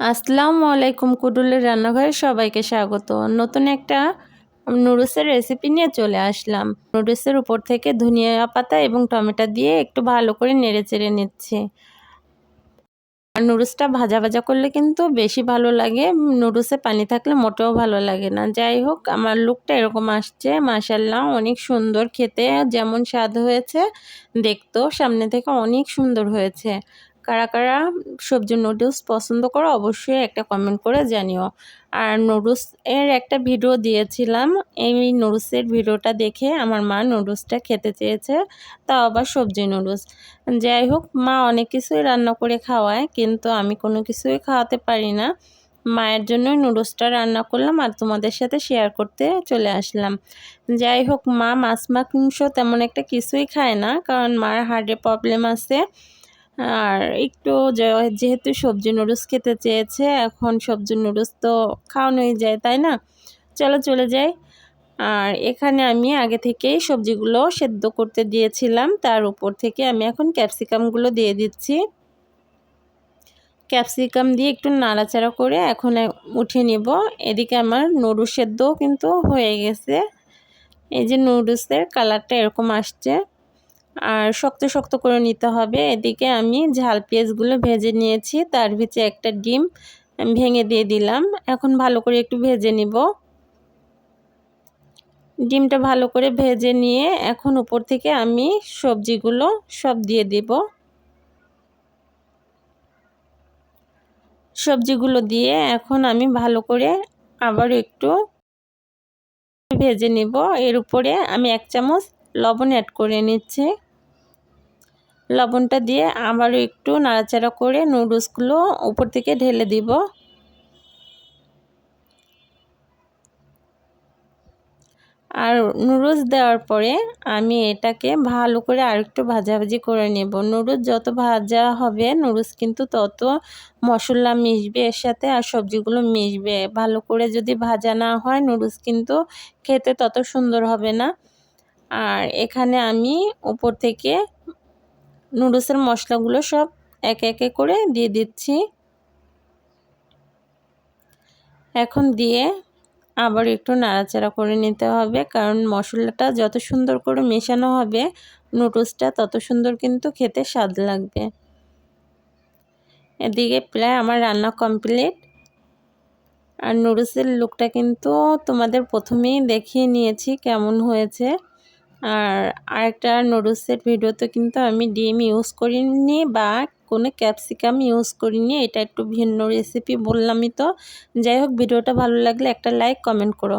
আসসালামু আলাইকুম কুডুলের রান্নাঘরে সবাইকে স্বাগত। নতুন একটা নুডলসের রেসিপি নিয়ে চলে আসলাম। নুডলসের উপর থেকে ধনিয়া পাতা এবং টমেটো দিয়ে একটু ভালো করে নেড়ে চেড়ে নিচ্ছি। আর নুডলসটা ভাজা ভাজা করলে কিন্তু বেশি ভালো লাগে। নুডলসে পানি থাকলে মোটেও ভালো লাগে না। যাই হোক, আমার লুকটা এরকম আসছে। মাসাল্লাহ অনেক সুন্দর খেতে। যেমন স্বাদ হয়েছে, দেখতেও সামনে থেকে অনেক সুন্দর হয়েছে। কারা কারা সবজি নুডলস পছন্দ করো, অবশ্যই একটা কমেন্ট করে জানিও। আর নুডলস এর একটা ভিডিও দিয়েছিলাম, এই নুডলসের ভিডিওটা দেখে আমার মা নুডলসটা খেতে চেয়েছে, তাও আবার সবজি নুডলস যাই হোক, মা অনেক কিছুই রান্না করে খাওয়ায়, কিন্তু আমি কোনো কিছুই খাওয়াতে পারি না। মায়ের জন্যই নুডলসটা রান্না করলাম আর তোমাদের সাথে শেয়ার করতে চলে আসলাম। যাই হোক, মা মাছ মাংস তেমন একটা কিছুই খায় না, কারণ মার হার্টে প্রবলেম আছে। আর একটু যেহেতু সবজি নুডলস খেতে চেয়েছে, এখন সবজি নুডলস তো খাওয়ানোই যায়, তাই না? চলো চলে যাই। আর এখানে আমি আগে থেকেই সবজিগুলো সেদ্ধ করতে দিয়েছিলাম, তার উপর থেকে আমি এখন ক্যাপসিকামগুলো দিয়ে দিচ্ছি। ক্যাপসিকাম দিয়ে একটু নাড়াচাড়া করে এখন উঠে নিব। এদিকে আমার নুডলস সেদ্ধ কিন্তু হয়ে গেছে। এই যে নুডলসের কালারটা এরকম আসছে। আর শক্ত শক্ত করে নিতে হবে। এদিকে আমি ঝাল পেঁয়াজগুলো ভেজে নিয়েছি। তার ভিতরে একটা ডিম ভেঙে দিয়ে দিলাম। এখন ভালো করে একটু ভেজে নিব। ডিমটা ভালো করে ভেজে নিয়ে এখন উপর থেকে আমি সবজিগুলো সব দিয়ে দিব। সবজিগুলো দিয়ে এখন আমি ভালো করে আবার একটু ভেজে নিব। এর উপরে আমি এক চামচ লবণ অ্যাড করে নিচ্ছি। লবণটা দিয়ে আবারও একটু নাড়াচাড়া করে নুডলসগুলো উপর থেকে ঢেলে দিব। আর নুডলস দেওয়ার পরে আমি এটাকে ভালো করে আরেকটু ভাজাভাজি করে নেব। নুডলস যত ভাজা হবে, নুডলস কিন্তু তত মশলা মিশবে এর সাথে আর সবজিগুলো মিশবে। ভালো করে যদি ভাজা না হয়, নুডলস কিন্তু খেতে তত সুন্দর হবে না। আর এখানে আমি উপর থেকে নুডলসের মশলাগুলো সব একে একে করে দিয়ে দিচ্ছি। এখন দিয়ে আবার একটু নাড়াচাড়া করে নিতে হবে, কারণ মশলাটা যত সুন্দর করে মেশানো হবে, নুডলসটা তত সুন্দর কিন্তু খেতে স্বাদ লাগবে। এদিকে প্রায় আমার রান্না কমপ্লিট। আর নুডলসের লুকটা কিন্তু তোমাদের প্রথমেই দেখিয়ে নিয়েছি কেমন হয়েছে। আর আরেকটা নুডলসের ভিডিওতে কিন্তু আমি ডিম ইউজ করিনি বা কোনো ক্যাপসিকাম ইউজ করিনি, এটা একটু ভিন্ন রেসিপি বললামই তো। যাই হোক ভিডিওটা ভালো লাগলে একটা লাইক কমেন্ট করো।